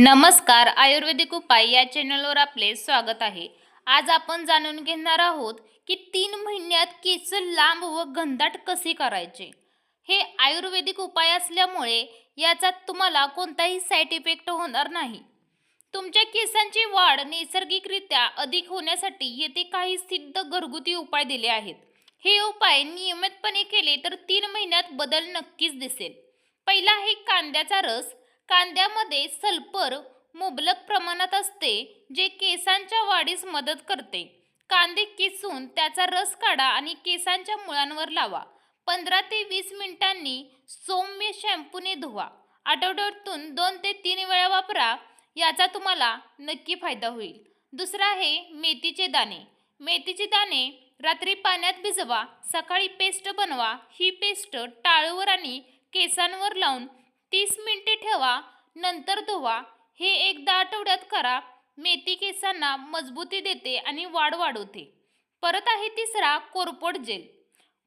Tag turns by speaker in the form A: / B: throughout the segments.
A: नमस्कार आयुर्वेदिक उपाय या चॅनलवर आपले स्वागत आहे. आज आपण जाणून घेणार आहोत की तीन महिन्यात केस लांब व घनदाट कसे करायचे? हे आयुर्वेदिक उपाय असल्यामुळे याचा तुम्हाला कोणताही साईड इफेक्ट होणार नाही. तुमच्या केसांची वाढ नैसर्गिकरित्या अधिक होण्यासाठी येथे काही सिद्ध घरगुती उपाय दिले आहेत. हे उपाय नियमितपणे केले तर तीन महिन्यात बदल नक्कीच दिसेल. पहिला आहे कांद्याचा रस. कांद्यामध्ये सल्फर मुबलक प्रमाणात असते जे केसांच्या वाढीस मदत करते. कांदे किसून त्याचा रस काढा आणि केसांच्या मुळांवर लावा. पंधरा ते वीस मिनिटांनी सौम्य शॅम्पूने धुवा. आठवड्यातून दोन ते तीन वेळा वापरा याचा तुम्हाला नक्की फायदा होईल. दुसरा आहे मेथीचे दाणे. मेथीचे दाणे रात्री पाण्यात भिजवा सकाळी पेस्ट बनवा. ही पेस्ट टाळूवर आणि केसांवर लावून तीस मिनिटे ठेवा नंतर धुवा. हे एकदा आठवड्यात करा मेथी केसांना मजबूती देते आणि वाढ वाढवते. परत आहे तिसरा कोरपड जेल.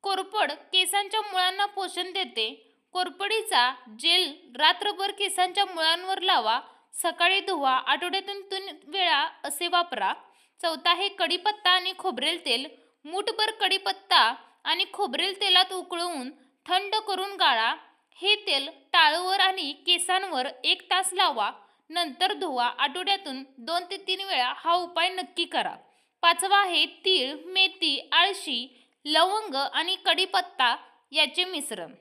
A: कोरपड केसांच्या मुळांना पोषण देते. कोरपडीचा जेल रात्रभर केसांच्या मुळांवर लावा सकाळी धुवा आठवड्यातून तीन वेळा असे वापरा. चौथा आहे कढीपत्ता आणि खोबरेल तेल. मूठभर कढीपत्ता आणि खोबरेल तेलात उकळवून थंड करून गाळा. हे तेल टाळूवर आणि केसांवर एक तास लावा नंतर धुवा. आठवड्यातून दोन ते तीन वेळा हा उपाय नक्की करा. पाचवा आहे तीळ मेथी आळशी लवंग आणि कढीपत्ता याचे मिश्रण.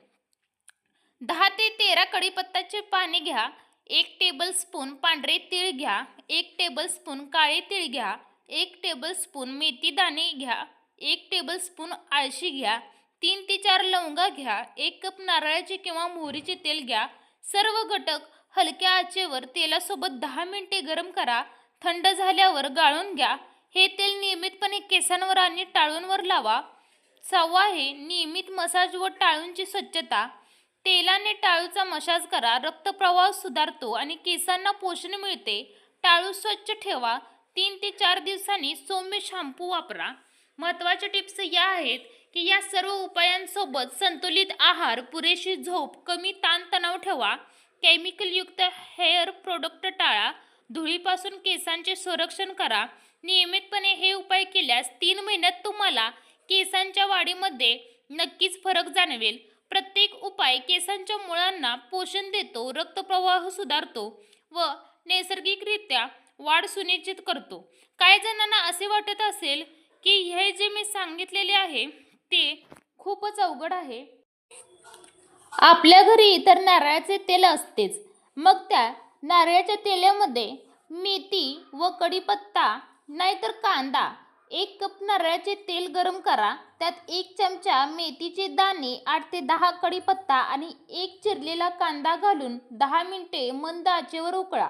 A: दहा ते तेरा कढीपत्ताचे पाने घ्या. एक टेबलस्पून पांढरे तीळ घ्या. एक टेबलस्पून काळे तीळ घ्या. एक टेबल स्पून मेथी दाणे घ्या. एक टेबलस्पून आळशी घ्या. तीन ते चार लवंगा घ्या एक कप नारळाचे किंवा मोहरीचे तेल घ्या. सर्व घटक हलक्या आचेवर तेलासोबत दहा मिनिटे गरम करा. थंड झाल्यावर गाळून घ्या. हे तेल नियमितपणे केसांवर आणि टाळूंवर लावा. सहावा हे नियमित मसाज व टाळूंची स्वच्छता. तेलाने टाळूचा मसाज करा. रक्तप्रवाह सुधारतो आणि केसांना पोषण मिळते. टाळू स्वच्छ ठेवा. तीन ते चार दिवसांनी सौम्य शॅम्पू वापरा. महत्त्वाच्या टिप्स या आहेत की या सर्व उपायांसोबत संतुलित आहार पुरेशी झोप कमी ताणतणाव ठेवा. केमिकलयुक्त हेअर प्रोडक्ट टाळा. धुळीपासून केसांचे संरक्षण करा. नियमितपणे हे उपाय केल्यास तीन महिन्यात तुम्हाला केसांच्या वाढीमध्ये नक्कीच फरक जाणवेल. प्रत्येक उपाय केसांच्या मुळांना पोषण देतो रक्तप्रवाह सुधारतो व नैसर्गिकरित्या वाढ सुनिश्चित करतो. काही जणांना असे वाटत असेल की हे जे मी सांगितलेले आहे ते खूपच अवघड आहे. आपल्या घरी तर नारळाचे तेल असतेच. मग त्या नारळाच्या तेलामध्ये मेथी व कढीपत्ता नाहीतर कांदा एक कप नारळाचे तेल गरम करा. त्यात एक चमचा मेथीचे दाणे आठ ते दहा कढीपत्ता आणि एक चिरलेला कांदा घालून दहा मिनिटे मंद आचेवर उकळा.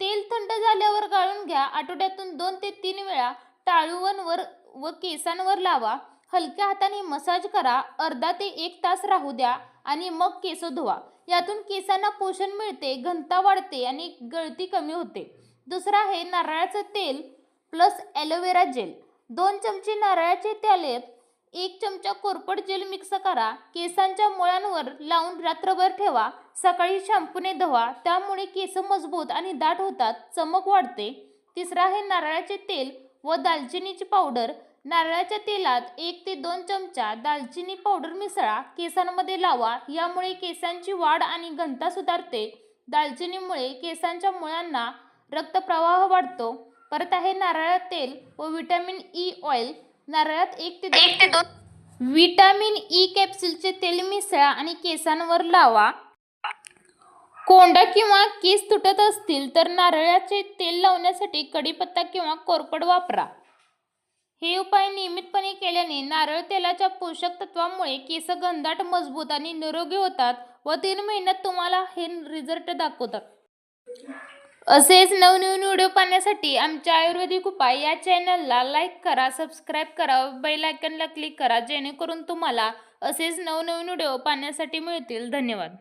A: तेल थंड झाल्यावर गाळून घ्या. आठवड्यातून दोन ते तीन वेळा टाळूवनवर व केसांवर लावा. हलक्या हाताने मसाज करा. अर्धा ते एक तास राहू द्या आणि मग केस धुवा. यातून केसांना पोषण मिळते घनता वाढते आणि गळती कमी होते. दुसरा आहे नारळाचं तेल प्लस ॲलोवेरा जेल. दोन चमचे नारळाचे तेलेत एक चमचा कोरपड जेल मिक्स करा. केसांच्या मुळांवर लावून रात्रभर ठेवा. सकाळी शॅम्पूने धुवा. त्यामुळे केस मजबूत आणि दाट होतात. चमक वाढते. तिसरा आहे नारळाचे तेल. व दालचिनीची पावडर नारळाच्या तेलात एक ते दोन चमचा दालचिनी पावडर मिसळा केसांमध्ये लावा. यामुळे केसांची वाढ आणि घनता सुधारते. दालचिनीमुळे केसांच्या मुळांना रक्तप्रवाह वाढतो. परत आहे नारळात तेल व विटॅमिन ई ऑइल. नारळात एक ते दोन विटॅमिन ई कॅप्सूलचे तेल मिसळा आणि केसांवर लावा. कोंडा किंवा केस तुटत असतील तर नारळाचे तेल लावण्यासाठी कढीपत्ता किंवा कोरपड वापरा. हे उपाय नियमितपणे केल्याने नारळ तेलाच्या पोषक तत्वामुळे केस घनदाट मजबूत आणि निरोगी होतात व तीन महिन्यात तुम्हाला हे रिझल्ट दाखवतात असेच नवनवीन व्हिडिओ पाहण्यासाठी आमच्या आयुर्वेदिक उपाय या चॅनलला लाईक करा सबस्क्राईब करा बेल आयकनला क्लिक करा जेणेकरून तुम्हाला असेच नवनवीन व्हिडिओ पाहण्यासाठी मिळतील. धन्यवाद.